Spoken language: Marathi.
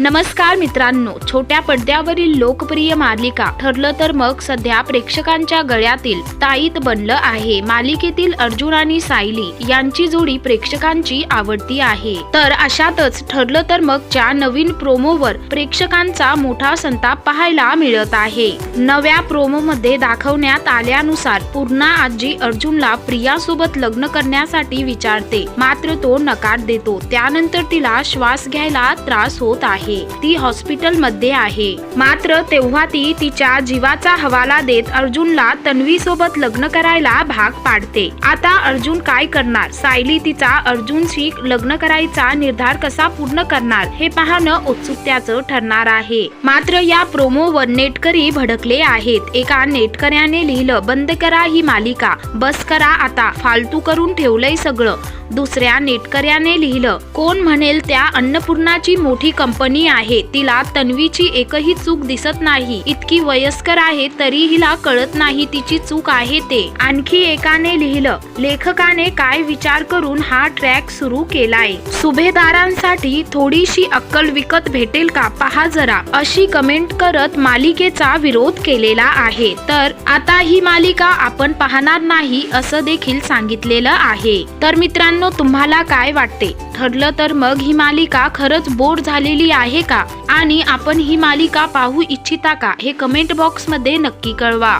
नमस्कार मित्रांनो छोट्या पडद्यावरील लोकप्रिय मालिका ठरलं तर मग सध्या प्रेक्षकांच्या गळ्यातील ताईत बनलं आहे. मालिकेतील अर्जुन आणि सायली यांची जोडी प्रेक्षकांची आवडती आहे. तर अशातच ठरलं तर मग च्या नवीन प्रोमोवर प्रेक्षकांचा मोठा संताप पाहायला मिळत आहे. नव्या प्रोमो मध्ये दाखवण्यात आल्यानुसार पूर्णा आजी अर्जुनला प्रियासोबत लग्न करण्यासाठी विचारते. मात्र तो नकार देतो. त्यानंतर तिला श्वास घ्यायला त्रास होत आहे. ती हॉस्पिटलमध्ये आहे. मात्र तेव्हा ती तिच्या जीवाचा हवाला देत अर्जुनला तन्वी सोबत लग्न करायला भाग पाडते. आता अर्जुन काय करणार? सायली तिचा अर्जुनशी लग्न करायचा निर्धार कसा पूर्ण करणार? हे पाहणं उत्सुकतेचं ठरणार आहे. मात्र या प्रोमोवर नेटकरी भडकले आहेत. एका नेटकऱ्याने लिहिलं बंद करा ही मालिका. बस करा आता. फालतू करून ठेवलंय सगळं. दुसऱ्या नेटकऱ्याने लिहिलं कोण म्हणेल त्या अन्नपूर्णाची मोठी कंपनी आहे. तिला तन्वीची एकही चूक दिसत नाही. इतकी वयस्कर आहे तरी हिला कळत नाही तिची चूक आहे ते. आणखी एकाने लिहिलं लेखकाने काय विचार करून हा ट्रॅक सुरू केलाय? सुभेदारांसाठी थोडीशी अक्कल विकत भेटेल का? पहा जरा. अशी कमेंट करत मालिकेचा विरोध केलेला आहे. तर आता ही मालिका आपण पाहणार नाही असं देखील सांगितलेलं आहे. तर मित्रांनो तुम्हाला काय वाटते? ठरलं तर मग ही मालिका खरंच बोर झालेली आहे? का? आणि आपण ही मालिका पाहू इच्छिता का? हे कमेंट बॉक्समध्ये नक्की कळवा.